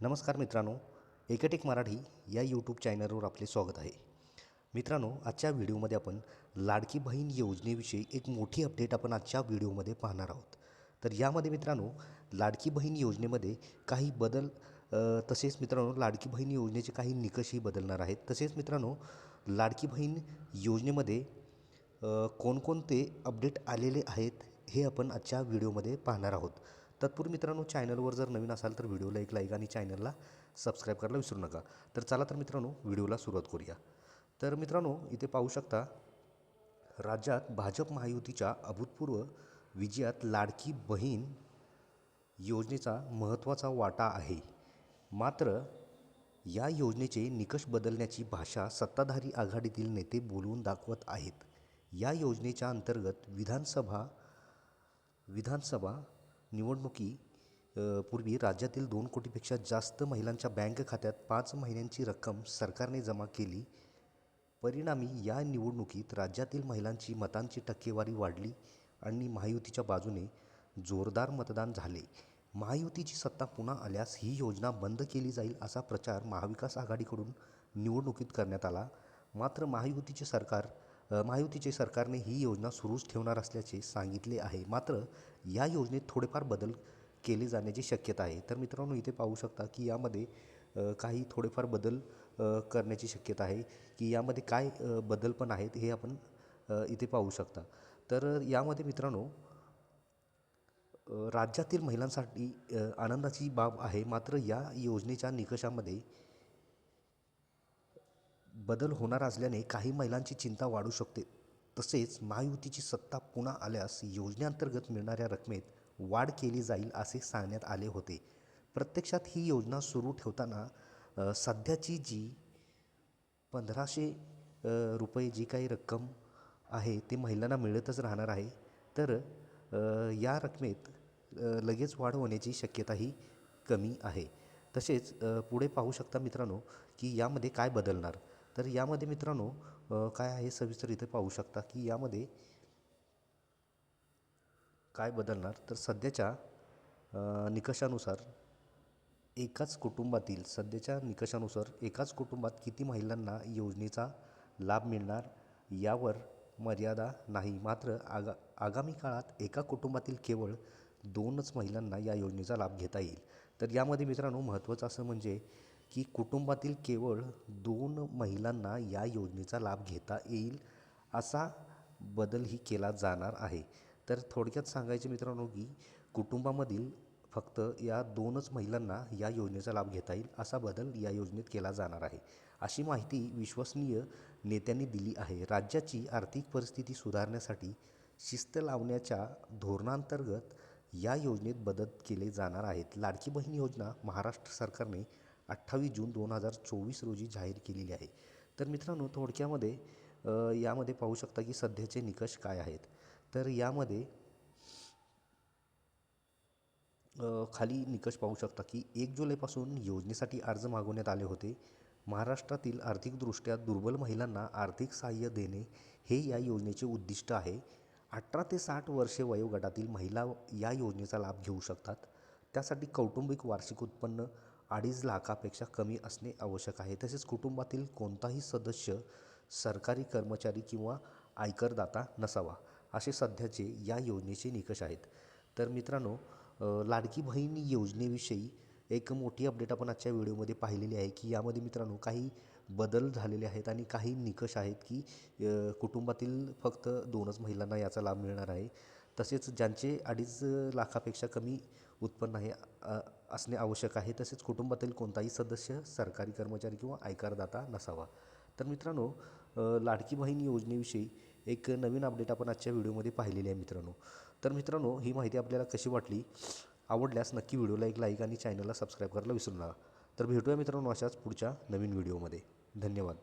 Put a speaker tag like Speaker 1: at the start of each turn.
Speaker 1: नमस्कार मित्रांनो एकटेक मराठी या यूट्यूब चॅनलवर आपले स्वागत आहे. मित्रांनो आजच्या व्हिडिओमध्ये आपण लाडकी बहीण योजनेविषयी एक मोठी अपडेट आपण आजच्या व्हिडिओमध्ये पाहणार आहोत. तर यामध्ये मित्रांनो लाडकी बहीण योजनेमध्ये काही बदल तसेच मित्रांनो लाडकी बहीण योजनेचे काही निकषही बदलणार आहेत. तसेच मित्रांनो लाडकी बहीण योजनेमध्ये कोणकोणते अपडेट आलेले आहेत हे आपण आजच्या व्हिडिओमध्ये पाहणार आहोत. तत्पूर्वी मित्रांनो चॅनलवर जर नवीन असाल तर व्हिडिओला एक लाईक आणि चॅनलला सबस्क्राईब करायला विसरू नका. तर चला तर मित्रांनो व्हिडिओला सुरुवात करूया. तर मित्रांनो इथे पाहू शकता राज्यात भाजप महायुतीच्या अभूतपूर्व विजयात लाडकी बहीण योजनेचा महत्त्वाचा वाटा आहे. मात्र या योजनेचे निकष बदलण्याची भाषा सत्ताधारी आघाडीतील नेते बोलवून दाखवत आहेत. या योजनेच्या अंतर्गत विधानसभा विधानसभा निवडणुकी पूर्वी राज्यातील दोन कोटीपेक्षा जास्त महिलांच्या बँक खात्यात पाच महिन्यांची रक्कम सरकारने जमा केली. परिणामी या निवडणुकीत राज्यातील महिलांची मतांची टक्केवारी वाढली आणि महायुतीच्या बाजूने जोरदार मतदान झाले. महायुतीची सत्ता पुन्हा आल्यास ही योजना बंद केली जाईल असा प्रचार महाविकास आघाडीकडून निवडणुकीत करण्यात आला. मात्र महायुतीचे सरकार महायुतीचे सरकारने ही योजना सुरूच ठेवणार असल्याचे सांगितले आहे. मात्र या योजनेत थोडेफार बदल केले जाण्याची शक्यता आहे. तर मित्रांनो इथे पाहू शकता की यामध्ये काही थोडेफार बदल करण्याची शक्यता आहे. की यामध्ये काय बदल पण आहेत हे आपण इथे पाहू शकता. तर यामध्ये मित्रांनो राज्यातील महिलांसाठी आनंदाची बाब आहे. मात्र या योजनेच्या निकषामध्ये बदल होणार असल्याने काही महिलांची चिंता वाढू शकते. तसेच महायुतीची सत्ता पुन्हा आल्यास योजनेअंतर्गत मिळणाऱ्या रकमेत वाढ केली जाईल असे सांगण्यात आले होते. प्रत्यक्षात ही योजना सुरू ठेवताना सध्याची जी पंधराशे रुपये जी काही रक्कम आहे ते महिलांना मिळतच राहणार आहे. तर या रकमेत लगेच वाढ होण्याची शक्यताही कमी आहे. तसेच पुढे पाहू शकता मित्रांनो की यामध्ये काय बदलणार? तर यामध्ये मित्रांनो काय आहे सविस्तर इथे पाहू शकता की यामध्ये काय बदलणार? तर सध्याच्या निकषानुसार एकाच कुटुंबातील सध्याच्या निकषानुसार एकाच कुटुंबात किती महिलांना योजनेचा लाभ मिळणार यावर मर्यादा नाही. मात्र आगा आगामी काळात एका कुटुंबातील केवळ दोनच महिलांना या योजनेचा लाभ घेता येईल. तर यामध्ये मित्रांनो महत्त्वाचं असं म्हणजे की कुटुंबातील केवळ दोन महिलांना या योजनेचा लाभ घेता येईल असा बदलही केला जाणार आहे. तर थोडक्यात सांगायचे मित्रांनो की कुटुंबामधील फक्त या दोनच महिलांना या योजनेचा लाभ घेता येईल असा बदल या योजनेत केला जाणार आहे. अशी माहिती विश्वसनीय नेत्यांनी दिली आहे. राज्याची आर्थिक परिस्थिती सुधारण्यासाठी शिस्त लावण्याच्या धोरणांतर्गत या योजनेत बदल केले जाणार आहेत. लाडकी बहीण योजना महाराष्ट्र सरकारने अठ्ठावीस जून दोन हजार चोवीस रोजी जाहीर केलेली आहे. तर मित्रांनो थोडक्यामध्ये यामध्ये पाहू शकता की सध्याचे निकष काय आहेत. तर यामध्ये खाली निकष पाहू शकता की एक जुलैपासून योजनेसाठी अर्ज मागवण्यात आले होते. महाराष्ट्रातील आर्थिकदृष्ट्या दुर्बल महिलांना आर्थिक सहाय्य देणे हे या योजनेचे उद्दिष्ट आहे. अठरा ते साठ वर्षे वयोगटातील महिला या योजनेचा लाभ घेऊ शकतात. त्यासाठी कौटुंबिक वार्षिक उत्पन्न अडीच लाखापेक्षा कमी असणे आवश्यक आहे. तसेच कुटुंबातील कोणताही सदस्य सरकारी कर्मचारी किंवा आयकरदाता नसावा असे सध्याचे या योजनेचे निकष आहेत. तर मित्रांनो लाडकी बहीण योजनेविषयी एक मोठी अपडेट आपण आजच्या व्हिडिओमध्ये पाहिलेली आहे की यामध्ये मित्रांनो काही बदल झालेले आहेत आणि काही निकष आहेत की कुटुंबातील फक्त दोनच महिलांना याचा लाभ मिळणार आहे. तसेच ज्यांचे अडीच लाखापेक्षा कमी उत्पन्न आहे असणे आवश्यक आहे. तसेच कुटुंबातील कोणताही सदस्य सरकारी कर्मचारी किंवा आयकरदाता नसावा. तर मित्रांनो लाडकी बहीण योजनेविषयी एक नवीन अपडेट आपण आजच्या व्हिडिओमध्ये पाहिलेली आहे मित्रांनो. तर मित्रांनो ही माहिती आपल्याला कशी वाटली? आवडल्यास नक्की व्हिडिओला एक लाईक आणि चॅनलला सबस्क्राईब करायला विसरू नका. तर भेटूया मित्रांनो अशाच पुढच्या नवीन व्हिडिओमध्ये. धन्यवाद.